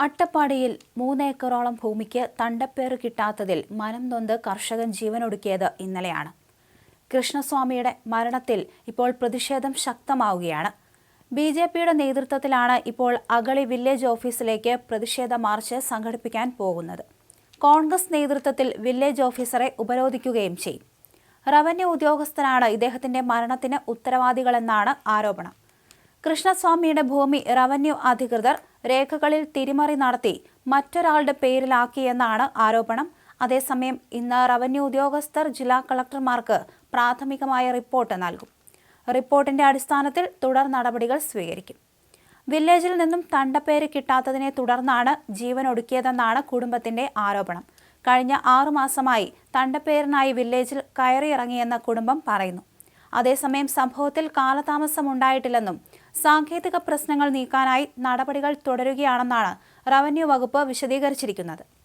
അട്ടപ്പാടിയിൽ മൂന്നേക്കറോളം ഭൂമിക്ക് തണ്ടപ്പേറ് കിട്ടാത്തതിൽ മനം നൊന്ത് കർഷകൻ ജീവനൊടുക്കിയത് ഇന്നലെയാണ്. കൃഷ്ണസ്വാമിയുടെ മരണത്തിൽ ഇപ്പോൾ പ്രതിഷേധം ശക്തമാവുകയാണ്. ബി ജെ പിയുടെ നേതൃത്വത്തിലാണ് ഇപ്പോൾ അഗളി വില്ലേജ് ഓഫീസിലേക്ക് പ്രതിഷേധ മാർച്ച് സംഘടിപ്പിക്കാൻ പോകുന്നത്. കോൺഗ്രസ് നേതൃത്വത്തിൽ വില്ലേജ് ഓഫീസറെ ഉപരോധിക്കുകയും ചെയ്യും. റവന്യൂ ഉദ്യോഗസ്ഥനാണ് ഇദ്ദേഹത്തിന്റെ മരണത്തിന് ഉത്തരവാദികളെന്നാണ് ആരോപണം. കൃഷ്ണസ്വാമിയുടെ ഭൂമി റവന്യൂ അധികൃതർ രേഖകളിൽ തിരിമറി നടത്തി മറ്റൊരാളുടെ പേരിലാക്കിയെന്നാണ് ആരോപണം. അതേസമയം ഇന്ന് റവന്യൂ ഉദ്യോഗസ്ഥർ ജില്ലാ കളക്ടർമാർക്ക് പ്രാഥമികമായ റിപ്പോർട്ട് നൽകും. റിപ്പോർട്ടിന്റെ അടിസ്ഥാനത്തിൽ തുടർ നടപടികൾ സ്വീകരിക്കും. വില്ലേജിൽ നിന്നും തണ്ടപ്പേര് കിട്ടാത്തതിനെ തുടർന്നാണ് ജീവൻ ഒടുക്കിയതെന്നാണ് കുടുംബത്തിന്റെ ആരോപണം. കഴിഞ്ഞ ആറു മാസമായി തണ്ടപ്പേരിനായി വില്ലേജിൽ കയറിയിറങ്ങിയെന്ന് കുടുംബം പറയുന്നു. അതേസമയം സംഭവത്തിൽ കാലതാമസം ഉണ്ടായിട്ടില്ലെന്നും സാങ്കേതിക പ്രശ്നങ്ങൾ നീക്കാനായി നടപടികൾ തുടരുകയാണെന്നാണ് റവന്യൂ വകുപ്പ് വിശദീകരിച്ചിരിക്കുന്നത്